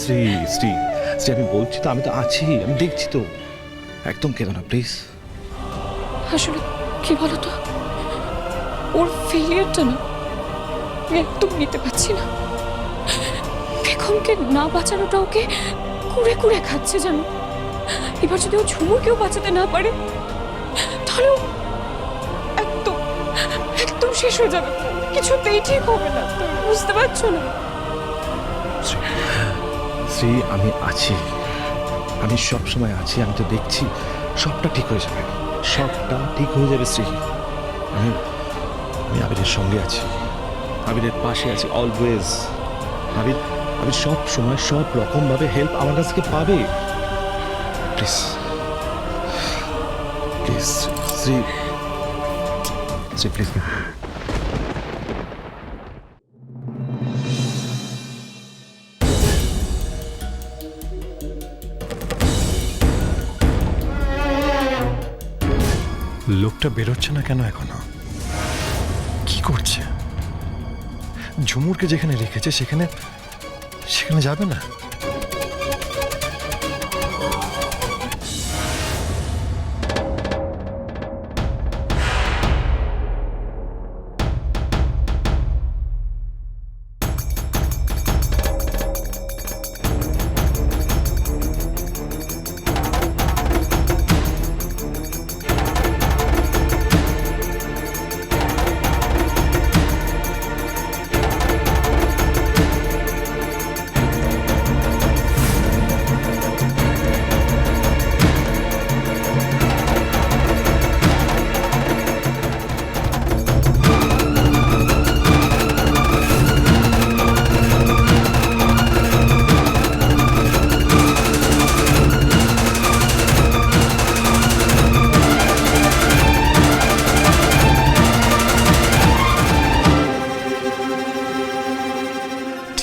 শ্রী শ্রী শ্রী, আমি বলছি তো, আমি তো আছি, আমি দেখছি তো। একদম কেন না প্লিজ আসলে কি বলতো? ওর ফেলিয়ারটা না, আমি একদম নিতে পারছি না। বেগমকে না বাঁচানোটা ওকে কুড়ে কুড়ে খাচ্ছে জানো। এবার যদি ও ঝুমুরকেও বাঁচাতে না পারে, তাহলে একদম একদম শেষ হয়ে যাবে। কিছুতেই ঠিক হবে না, তুমি বুঝতে পারছ না? শ্রী আমি আছি। আমি সব সময় আছি, আমি তো দেখছি, সবটা ঠিক হয়ে যাবে। সবটা ঠিক হয়ে যাবে শ্রী আমি আমি আবিরের সঙ্গে আছি। আবিরের পাশে আছি অলওয়েজ আবির আবির সব সময় সব রকমভাবে হেল্প আমার কাছ থেকে পাবে। Please please Sri Sri please লোকটা বেরোচ্ছে না কেন এখনও? কি করছে? ঝুমুরকে যেখানে রেখেছে সেখানে সেখানে যাবে না?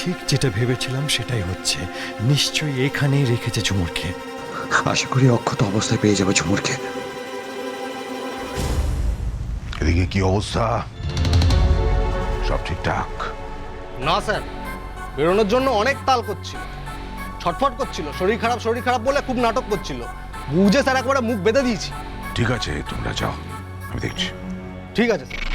ঠিক যেটা ভেবেছিলাম সেটাই হচ্ছে। নিশ্চয়ই এখানেই রেখেছে ঝুমুরকে। আশা করি অক্ষত অবস্থায় পেয়ে যাব ঝুমুরকে। এদিকে কি অবস্থা? সব ঠিকঠাক? না স্যার। বেরোনোর জন্য অনেক তাল করছিল। ছটফট করছিল শরীর খারাপ শরীর খারাপ বলে খুব নাটক করছিল। বুঝে স্যার একবারে মুখ বেঁধে দিয়েছি। ঠিক আছে তোমরা যাও। আমি দেখছি। ঠিক আছে স্যার।